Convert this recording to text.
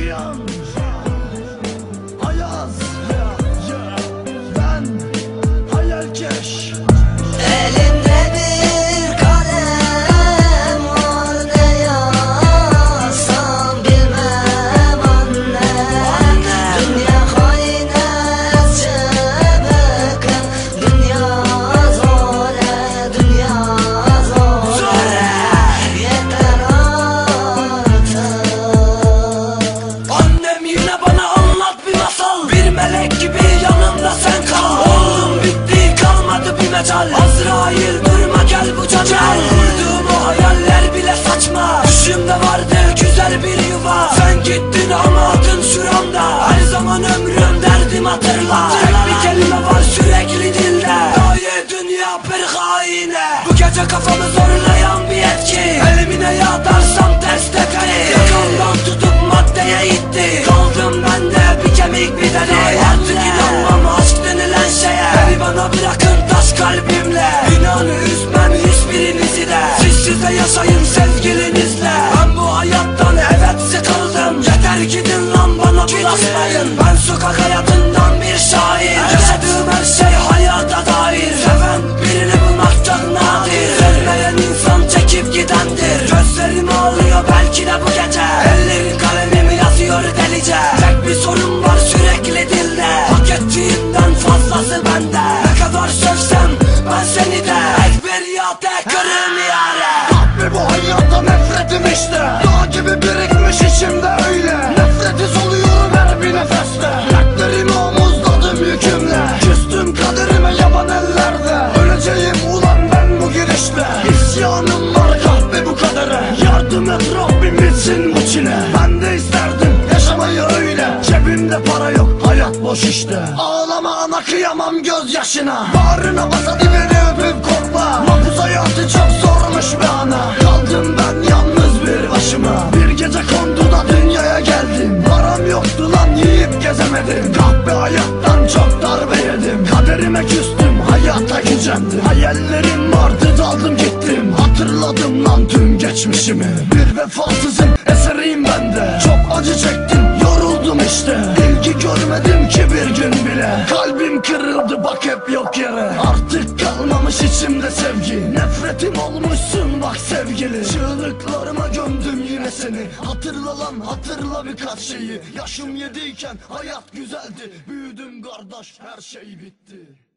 力量 metal Azrail durma gel bu cana Kurduğum o hayaller bile saçma. Düşümde vardı güzel bir yuva. Sen gittin ama adın şuramda. Her zaman ömrüm derdim hatırla. Tek bir kelime var sürekli dilde. Daye dünya bir haine. Bu gece kafamı zorlayan bir etki. Elimine yağdarsam ters tepeyi Yakamdan tutup maddeye itti. Kaldım ben de bir kemik bir deri. Artık inanmam aşk denilen şeye. Beni bana bırakın kalbimle. İnanı üzmem hiçbirinizi de. Siz size yaşayın sevgilinizle. Ben bu hayattan evet sıkıldım Yeter gidin lan bana bulaşmayın. Ben sokak hayatından bir şair. Yaşadığım her şey hayata dair. Seven birini bulmak çok nadir. Sevmeyen insan çekip gidendir. Gözlerim ağlıyor belki de bu gece. Ellerin kalemimi yazıyor delice. Tek bir sorun var sürekli dilde. Hak ettiğimden fazlası bende işte. Dağ gibi birikmiş içimde öyle. Nefreti soluyorum her bir nefeste. Dertlerimi omuzladım yükümle. Küstüm kaderime yaban ellerde. Öleceğim ulan ben bu girişte. İsyanım var kahve bu kadere. Yardım et Rabbim bitsin bu çile. Ben de isterdim yaşamayı öyle. Cebimde para yok hayat boş işte. Ağlama ana kıyamam gözyaşına. Bağrına basa dibini öpüp kokla. Mahpus hayatı çok zormuş be ana gezemedim. Kahpe hayattan çok darbe yedim. Kaderime küstüm hayata gücendim Hayallerim vardı daldım gittim. Hatırladım lan tüm geçmişimi. Bir vefasızın eseriyim ben de. Çok acı çektim yoruldum işte. İlgi görmedim ki bir gün bile. Kalbim kırıldı bak hep yok yere. Artık kalmamış içimde sevgi. Nefretim olmuşsun bak sevgili. Yine seni. Hatırla lan hatırla birkaç şeyi. Yaşım yediyken hayat güzeldi. Büyüdüm kardeş her şey bitti